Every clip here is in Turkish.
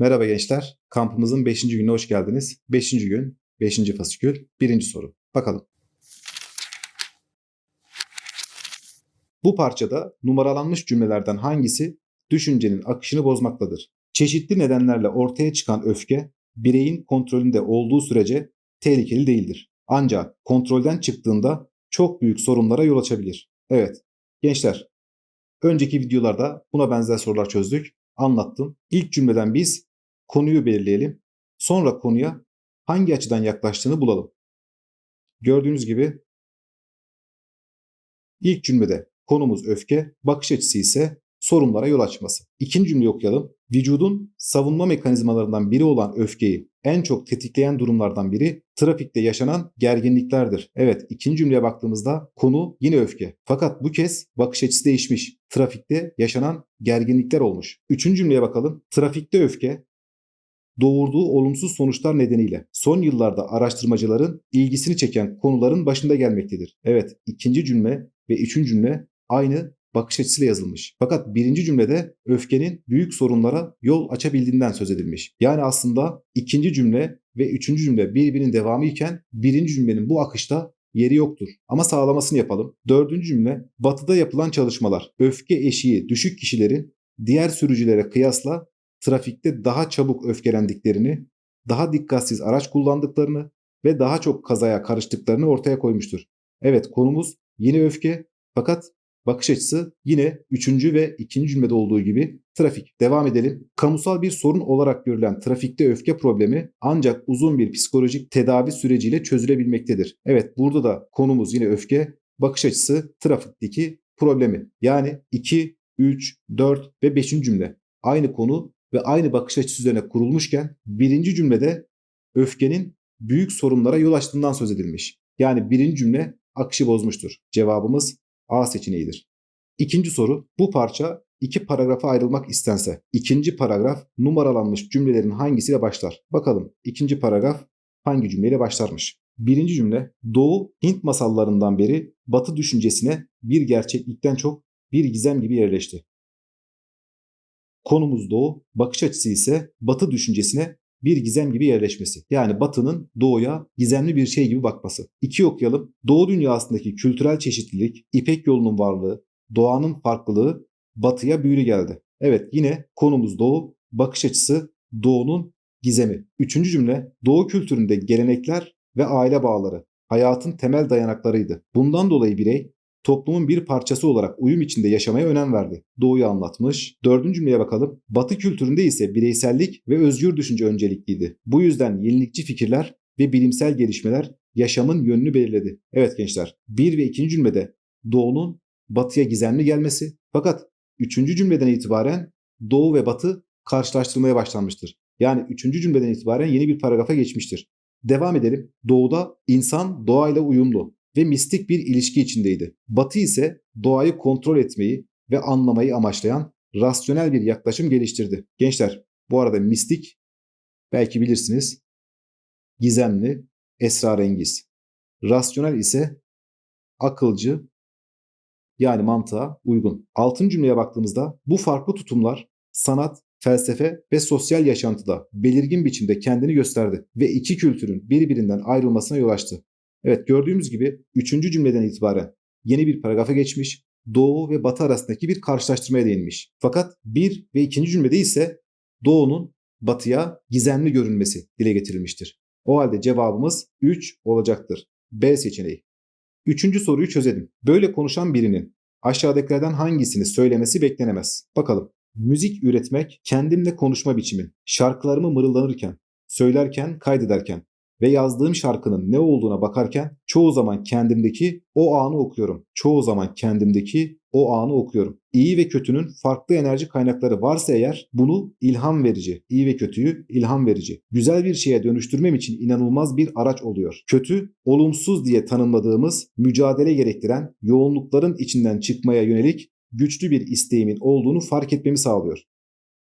Merhaba gençler. Kampımızın 5. gününe hoş geldiniz. 5. gün, 5. fasikül, 1. soru. Bakalım. Bu parçada numaralanmış cümlelerden hangisi düşüncenin akışını bozmaktadır? Çeşitli nedenlerle ortaya çıkan öfke, bireyin kontrolünde olduğu sürece tehlikeli değildir. Ancak kontrolden çıktığında çok büyük sorunlara yol açabilir. Evet, gençler, önceki videolarda buna benzer sorular çözdük, anlattım. İlk cümleden biz konuyu belirleyelim. Sonra konuya hangi açıdan yaklaştığını bulalım. Gördüğünüz gibi ilk cümlede konumuz öfke, bakış açısı ise sorunlara yol açması. İkinci cümleyi okuyalım. Vücudun savunma mekanizmalarından biri olan öfkeyi en çok tetikleyen durumlardan biri trafikte yaşanan gerginliklerdir. Evet ikinci cümleye baktığımızda konu yine öfke. Fakat bu kez bakış açısı değişmiş. Trafikte yaşanan gerginlikler olmuş. Üçüncü cümleye bakalım. Trafikte öfke doğurduğu olumsuz sonuçlar nedeniyle son yıllarda araştırmacıların ilgisini çeken konuların başında gelmektedir. Evet ikinci cümle ve üçüncü cümle aynı bakış açısıyla yazılmış. Fakat birinci cümlede öfkenin büyük sorunlara yol açabildiğinden söz edilmiş. Yani aslında ikinci cümle ve üçüncü cümle birbirinin devamı iken birinci cümlenin bu akışta yeri yoktur. Ama sağlamasını yapalım. Dördüncü cümle batıda yapılan çalışmalar öfke eşiği düşük kişilerin diğer sürücülere kıyasla trafikte daha çabuk öfkelendiklerini, daha dikkatsiz araç kullandıklarını ve daha çok kazaya karıştıklarını ortaya koymuştur. Evet konumuz yine öfke fakat bakış açısı yine 3. ve 2. cümlede olduğu gibi trafik. Devam edelim. Kamusal bir sorun olarak görülen trafikte öfke problemi ancak uzun bir psikolojik tedavi süreciyle çözülebilmektedir. Evet burada da konumuz yine öfke, bakış açısı trafikteki problemi. Yani 2, 3, 4 ve 5. cümle aynı konu ve aynı bakış açısı üzerine kurulmuşken birinci cümlede öfkenin büyük sorunlara yol açtığından söz edilmiş. Yani birinci cümle akışı bozmuştur. Cevabımız A seçeneğidir. İkinci soru bu parça iki paragrafa ayrılmak istense ikinci paragraf numaralanmış cümlelerin hangisiyle başlar? Bakalım ikinci paragraf hangi cümleyle başlarmış? Birinci cümle Doğu Hint masallarından beri Batı düşüncesine bir gerçeklikten çok bir gizem gibi yerleşti. Konumuz Doğu, bakış açısı ise Batı düşüncesine bir gizem gibi yerleşmesi. Yani Batı'nın Doğu'ya gizemli bir şey gibi bakması. İki okuyalım. Doğu dünyasındaki kültürel çeşitlilik, İpek yolunun varlığı, doğanın farklılığı Batı'ya büyülü geldi. Evet yine konumuz Doğu, bakış açısı Doğu'nun gizemi. Üçüncü cümle Doğu kültüründe gelenekler ve aile bağları hayatın temel dayanaklarıydı. Bundan dolayı birey toplumun bir parçası olarak uyum içinde yaşamaya önem verdi. Doğuyu anlatmış. Dördüncü cümleye bakalım. Batı kültüründe ise bireysellik ve özgür düşünce öncelikliydi. Bu yüzden yenilikçi fikirler ve bilimsel gelişmeler yaşamın yönünü belirledi. Evet gençler, bir ve ikinci cümlede Doğu'nun Batı'ya gizemli gelmesi fakat üçüncü cümleden itibaren Doğu ve Batı karşılaştırmaya başlanmıştır. Yani üçüncü cümleden itibaren yeni bir paragrafa geçmiştir. Devam edelim. Doğuda insan doğayla uyumlu ve mistik bir ilişki içindeydi. Batı ise doğayı kontrol etmeyi ve anlamayı amaçlayan rasyonel bir yaklaşım geliştirdi. Gençler bu arada mistik belki bilirsiniz gizemli, esrarengiz. Rasyonel ise akılcı yani mantığa uygun. Altın cümleye baktığımızda bu farklı tutumlar sanat, felsefe ve sosyal yaşantıda belirgin biçimde kendini gösterdi ve iki kültürün birbirinden ayrılmasına yol açtı. Evet gördüğümüz gibi 3. cümleden itibaren yeni bir paragrafa geçmiş, Doğu ve Batı arasındaki bir karşılaştırmaya değinmiş. Fakat 1 ve 2. cümlede ise Doğu'nun Batı'ya gizemli görünmesi dile getirilmiştir. O halde cevabımız 3 olacaktır. B seçeneği. Üçüncü soruyu çözelim. Böyle konuşan birinin aşağıdakilerden hangisini söylemesi beklenemez. Bakalım. Müzik üretmek kendimle konuşma biçimi. Şarkılarımı mırıldanırken, söylerken, kaydederken, ve yazdığım şarkının ne olduğuna bakarken çoğu zaman kendimdeki o anı okuyorum. Çoğu zaman kendimdeki o anı okuyorum. İyi ve kötünün farklı enerji kaynakları varsa eğer bunu ilham verici, iyi ve kötüyü ilham verici, güzel bir şeye dönüştürmem için inanılmaz bir araç oluyor. Kötü, olumsuz diye tanımladığımız, mücadele gerektiren, yoğunlukların içinden çıkmaya yönelik güçlü bir isteğimin olduğunu fark etmemi sağlıyor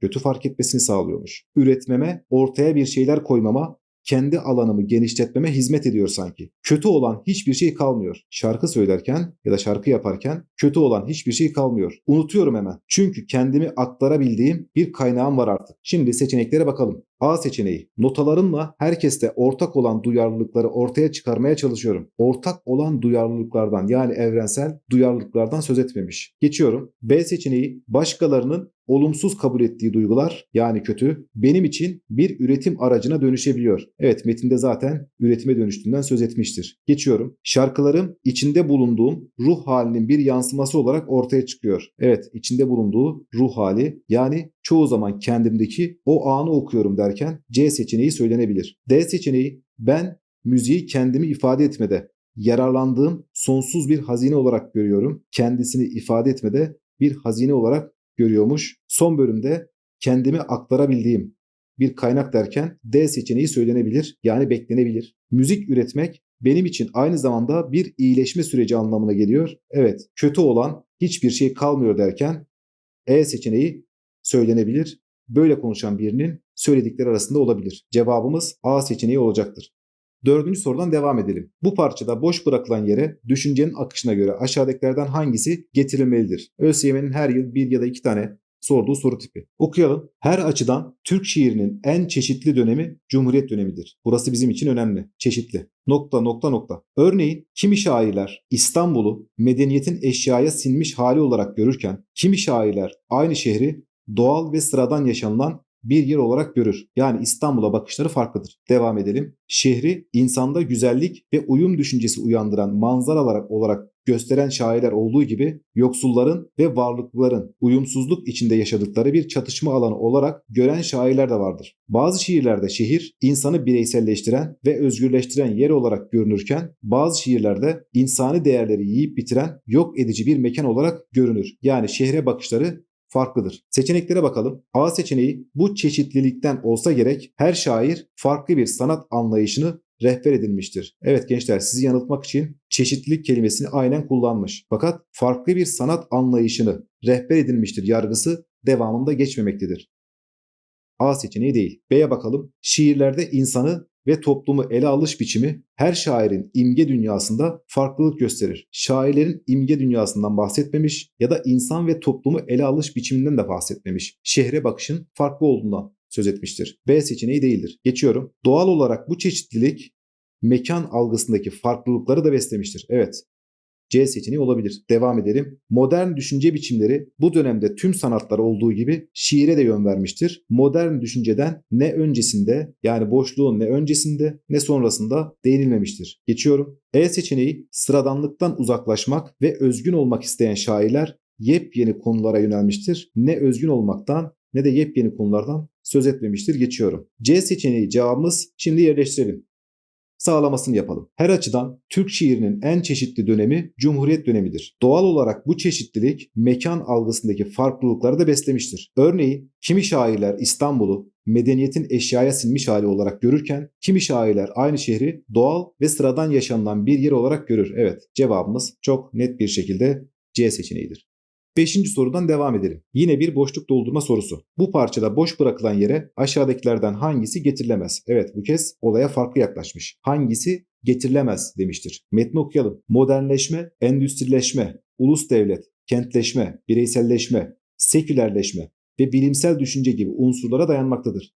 kötü fark etmesini sağlıyormuş. Üretmeme, ortaya bir şeyler koymama kendi alanımı genişletmeme hizmet ediyor sanki. Kötü olan hiçbir şey kalmıyor. Şarkı söylerken ya da şarkı yaparken kötü olan hiçbir şey kalmıyor. Unutuyorum hemen. Çünkü kendimi aktarabildiğim bir kaynağım var artık. Şimdi seçeneklere bakalım. A seçeneği. Notalarımla herkeste ortak olan duyarlılıkları ortaya çıkarmaya çalışıyorum. Ortak olan duyarlılıklardan yani evrensel duyarlılıklardan söz etmemiş. Geçiyorum. B seçeneği. Başkalarının olumsuz kabul ettiği duygular yani kötü benim için bir üretim aracına dönüşebiliyor. Evet metinde zaten üretime dönüştüğünden söz etmiştir. Geçiyorum. Şarkılarım içinde bulunduğum ruh halinin bir yansıması olarak ortaya çıkıyor. Evet içinde bulunduğu ruh hali yani çoğu zaman kendimdeki o anı okuyorum derken C seçeneği söylenebilir. D seçeneği ben müziği kendimi ifade etmede yararlandığım sonsuz bir hazine olarak görüyorum. Kendisini ifade etmede bir hazine olarak görüyormuş. Son bölümde kendimi aktarabildiğim bir kaynak derken D seçeneği söylenebilir yani beklenebilir. Müzik üretmek benim için aynı zamanda bir iyileşme süreci anlamına geliyor. Evet kötü olan hiçbir şey kalmıyor derken E seçeneği söylenebilir. Böyle konuşan birinin söyledikleri arasında olabilir. Cevabımız A seçeneği olacaktır. Dördüncü sorudan devam edelim. Bu parçada boş bırakılan yere düşüncenin akışına göre aşağıdakilerden hangisi getirilmelidir? ÖSYM'nin her yıl bir ya da iki tane sorduğu soru tipi. Okuyalım. Her açıdan Türk şiirinin en çeşitli dönemi Cumhuriyet dönemidir. Burası bizim için önemli. Çeşitli. Nokta nokta nokta. Örneğin kimi şairler İstanbul'u medeniyetin eşyaya sinmiş hali olarak görürken kimi şairler aynı şehri doğal ve sıradan yaşanılan bir yer olarak görür. Yani İstanbul'a bakışları farklıdır. Devam edelim. Şehri insanda güzellik ve uyum düşüncesi uyandıran manzaralar olarak gösteren şairler olduğu gibi yoksulların ve varlıklıların uyumsuzluk içinde yaşadıkları bir çatışma alanı olarak gören şairler de vardır. Bazı şiirlerde şehir insanı bireyselleştiren ve özgürleştiren yer olarak görünürken bazı şiirlerde insani değerleri yiyip bitiren yok edici bir mekan olarak görünür. Yani şehre bakışları farklıdır. Seçeneklere bakalım. A seçeneği bu çeşitlilikten olsa gerek her şair farklı bir sanat anlayışını rehber edilmiştir. Evet gençler sizi yanıltmak için çeşitlilik kelimesini aynen kullanmış. Fakat farklı bir sanat anlayışını rehber edilmiştir yargısı devamında geçmemektedir. A seçeneği değil. B'ye bakalım. Şiirlerde insanı ve toplumu ele alış biçimi her şairin imge dünyasında farklılık gösterir. Şairlerin imge dünyasından bahsetmemiş ya da insan ve toplumu ele alış biçiminden de bahsetmemiş. Şehre bakışın farklı olduğundan söz etmiştir. B seçeneği değildir. Geçiyorum. Doğal olarak bu çeşitlilik mekan algısındaki farklılıkları da beslemiştir. Evet. C seçeneği olabilir. Devam edelim. Modern düşünce biçimleri bu dönemde tüm sanatlar olduğu gibi şiire de yön vermiştir. Modern düşünceden ne öncesinde yani boşluğun ne öncesinde ne sonrasında değinilmemiştir. Geçiyorum. E seçeneği sıradanlıktan uzaklaşmak ve özgün olmak isteyen şairler yepyeni konulara yönelmiştir. Ne özgün olmaktan ne de yepyeni konulardan söz etmemiştir. Geçiyorum. C seçeneği cevabımız şimdi yerleştirelim sağlamasını yapalım. Her açıdan Türk şiirinin en çeşitli dönemi Cumhuriyet dönemidir. Doğal olarak bu çeşitlilik mekan algısındaki farklılıkları da beslemiştir. Örneğin kimi şairler İstanbul'u medeniyetin eşyaya sinmiş hali olarak görürken kimi şairler aynı şehri doğal ve sıradan yaşanılan bir yer olarak görür. Evet cevabımız çok net bir şekilde C seçeneğidir. Beşinci sorudan devam edelim. Yine bir boşluk doldurma sorusu. Bu parçada boş bırakılan yere aşağıdakilerden hangisi getirilemez? Evet bu kez olaya farklı yaklaşmış. Hangisi getirilemez demiştir. Metni okuyalım. Modernleşme, endüstrileşme, ulus devlet, kentleşme, bireyselleşme, sekülerleşme ve bilimsel düşünce gibi unsurlara dayanmaktadır.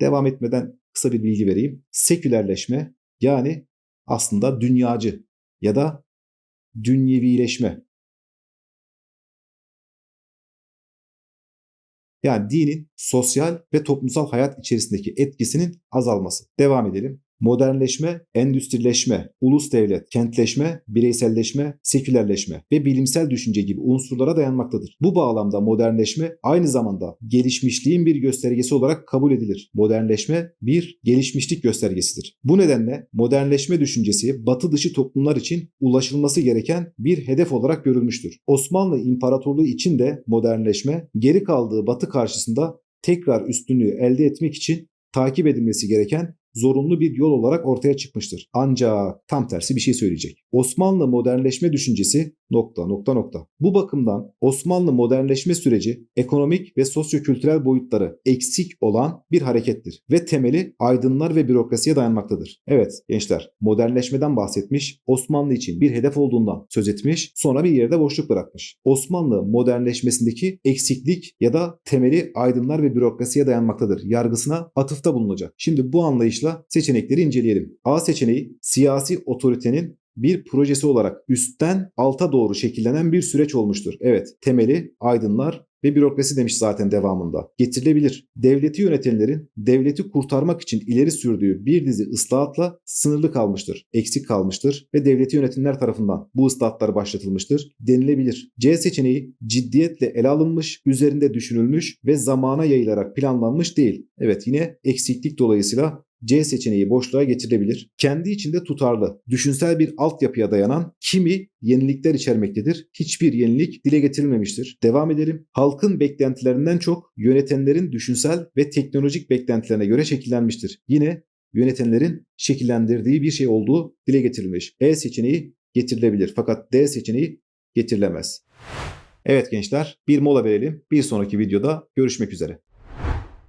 Devam etmeden kısa bir bilgi vereyim. Sekülerleşme yani aslında dünyacı ya da dünyevileşme Yani dinin sosyal ve toplumsal hayat içerisindeki etkisinin azalması. Devam edelim modernleşme, endüstrileşme, ulus devlet, kentleşme, bireyselleşme, sekülerleşme ve bilimsel düşünce gibi unsurlara dayanmaktadır. Bu bağlamda modernleşme aynı zamanda gelişmişliğin bir göstergesi olarak kabul edilir. Modernleşme bir gelişmişlik göstergesidir. Bu nedenle modernleşme düşüncesi batı dışı toplumlar için ulaşılması gereken bir hedef olarak görülmüştür. Osmanlı İmparatorluğu için de modernleşme geri kaldığı batı karşısında tekrar üstünlüğü elde etmek için takip edilmesi gereken zorunlu bir yol olarak ortaya çıkmıştır. Ancak tam tersi bir şey söyleyecek. Osmanlı modernleşme düşüncesi nokta nokta nokta. Bu bakımdan Osmanlı modernleşme süreci ekonomik ve sosyokültürel boyutları eksik olan bir harekettir ve temeli aydınlar ve bürokrasiye dayanmaktadır. Evet gençler modernleşmeden bahsetmiş, Osmanlı için bir hedef olduğundan söz etmiş, sonra bir yerde boşluk bırakmış. Osmanlı modernleşmesindeki eksiklik ya da temeli aydınlar ve bürokrasiye dayanmaktadır. Yargısına atıfta bulunacak. Şimdi bu anlayışla seçenekleri inceleyelim. A seçeneği siyasi otoritenin bir projesi olarak üstten alta doğru şekillenen bir süreç olmuştur. Evet, temeli aydınlar ve bürokrasi demiş zaten devamında. Getirilebilir. Devleti yönetenlerin devleti kurtarmak için ileri sürdüğü bir dizi ıslahatla sınırlı kalmıştır, eksik kalmıştır ve devleti yönetenler tarafından bu ıslahatlar başlatılmıştır denilebilir. C seçeneği ciddiyetle ele alınmış, üzerinde düşünülmüş ve zamana yayılarak planlanmış değil. Evet yine eksiklik dolayısıyla C seçeneği boşluğa getirilebilir. Kendi içinde tutarlı, düşünsel bir altyapıya dayanan kimi yenilikler içermektedir. Hiçbir yenilik dile getirilmemiştir. Devam edelim. Halkın beklentilerinden çok yönetenlerin düşünsel ve teknolojik beklentilerine göre şekillenmiştir. Yine yönetenlerin şekillendirdiği bir şey olduğu dile getirilmiş. E seçeneği getirilebilir fakat D seçeneği getirilemez. Evet gençler bir mola verelim. Bir sonraki videoda görüşmek üzere.